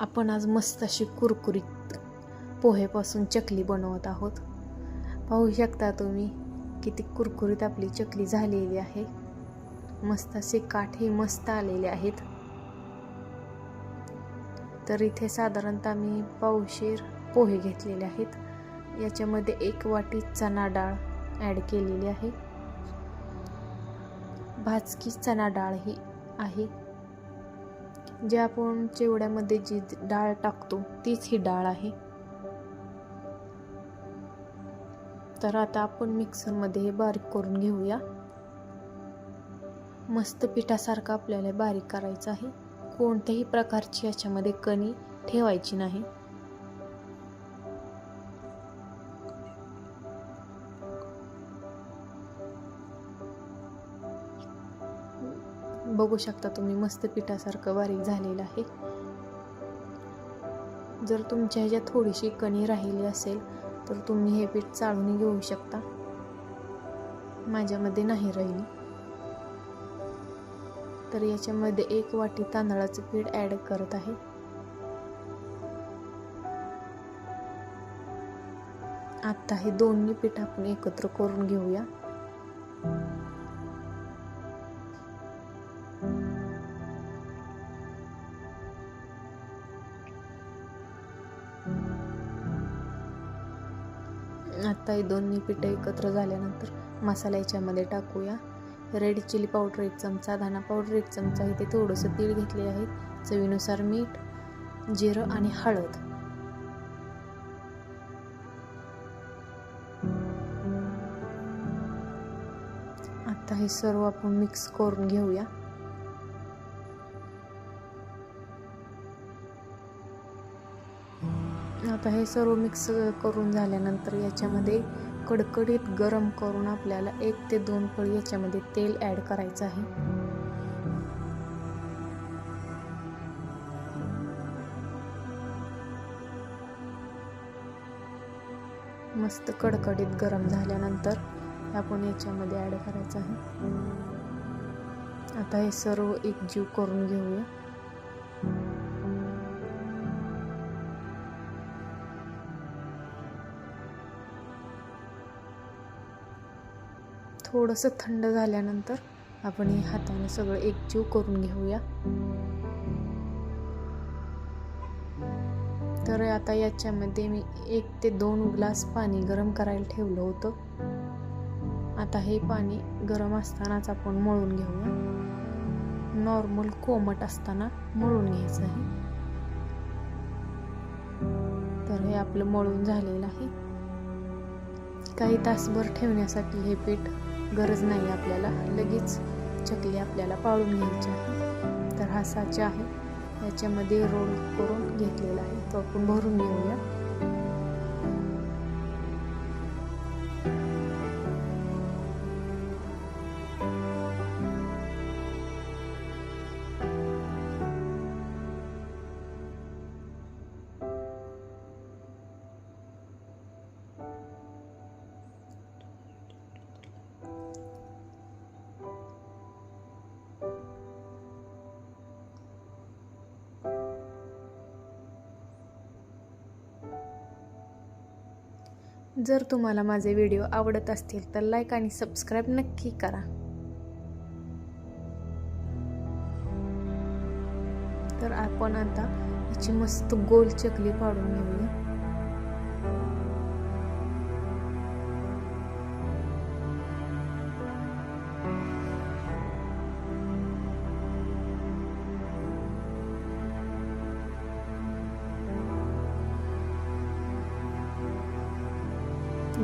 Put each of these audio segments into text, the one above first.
आपण आज मस्त अशी कुरकुरीत पोहेपासून चकली बनवत आहोत. पाहू शकता तुम्ही किती कुरकुरीत आपली चकली झालेली आहे. मस्त असे काठे मस्त आलेले आहेत. तर इथे साधारणतः मी पावशेर पोहे घेतलेले आहेत. याच्यामध्ये एक वाटी चणा डाळ ॲड केलेली आहे. भाजकी चणा डाळ ही आहे. जे आपण चिवड्यामध्ये जी डाळ टाकतो तीच ही डाळ आहे. तर आता आपण मिक्सरमध्ये हे बारीक करून घेऊया. मस्त पिठासारखं आपल्याला बारीक करायचं आहे. कोणत्याही प्रकारची याच्यामध्ये कणी ठेवायची नाही. बघू शकता तुम्ही मस्त पिठासारखं बारीक झालेलं आहे. जर तुमच्या ह्याच्यात थोडीशी कणी राहिली असेल तर तुम्ही हे पीठ चाळून घेऊ शकता. माझ्यामध्ये नाही राहिली. तर याच्यामध्ये एक वाटी तांदळाचं पीठ ॲड करत आहे. आता हे दोन्ही पीठ आपण एकत्र करून घेऊया. आत्ता हे दोन्ही पिठं एकत्र झाल्यानंतर मसाला याच्यामध्ये टाकूया. रेड चिली पावडर एक चमचा धना पावडर एक चमचा इथे थोडंसं तीळ घेतले आहे. चवीनुसार मीठ जिरं आणि हळद. आता हे सर्व आपण मिक्स करून घेऊया. आता हे सर्व मिक्स करून झाल्यानंतर याच्यामध्ये कडकडीत गरम करून आपल्याला एक ते दोन पळी याच्यामध्ये तेल ॲड करायचं आहे. मस्त कडकडीत गरम झाल्यानंतर आपण याच्यामध्ये ॲड करायचं आहे. आता हे सर्व एकजीव करून घेऊया. थोडंसं थंड झाल्यानंतर आपण हे हाताने सगळं एकजीव करून घेऊया. तर आता याच्यामध्ये मी एक ते दोन ग्लास पाणी गरम करायला ठेवलं होतं. आता हे पाणी गरम असतानाच आपण मळून घेऊया. नॉर्मल कोमट असताना मळून घ्यायचं आहे. तर हे आपलं मळून झालेलं आहे. काही तासभर ठेवण्यासाठी हे पीठ गरज नाही आपल्याला. लगेच चकली आपल्याला पाळून घ्यायची आहे. तर हा साचा आहे. याच्यामध्ये रोल करून घेतलेला आहे. तो आपण भरून घेऊया. जर तुम्हाला माझे व्हिडिओ आवडत असतील तर लाईक आणि सबस्क्राईब नक्की करा. तर आपण आता याची मस्त गोल चकली पाडून घेऊया.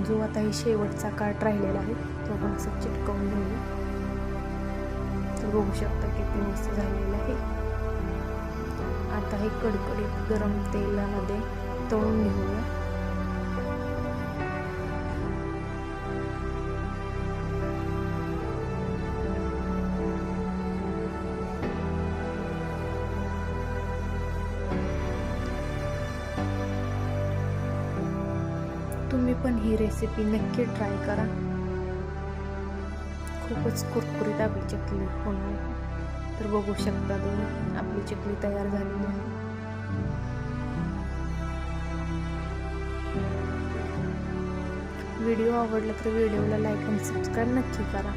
जो आता हे शेवटचा काठ राहिलेला आहे तो आपण असं चिटकवून घेऊया. तर बघू शकता किती मस्त झालेलं आहे. आता हे कडकडीत गरम तेलामध्ये तळून घेऊया. पण ही रेसिपी नक्की ट्राय करा. खूपच कुरकुरीत आपली चकली होणार. तर बघू शकता तुम्ही आपली चकली तयार झालेली आहे व्हिडिओ आवडला तर व्हिडिओला लाईक आणि सबस्क्राईब नक्की करा.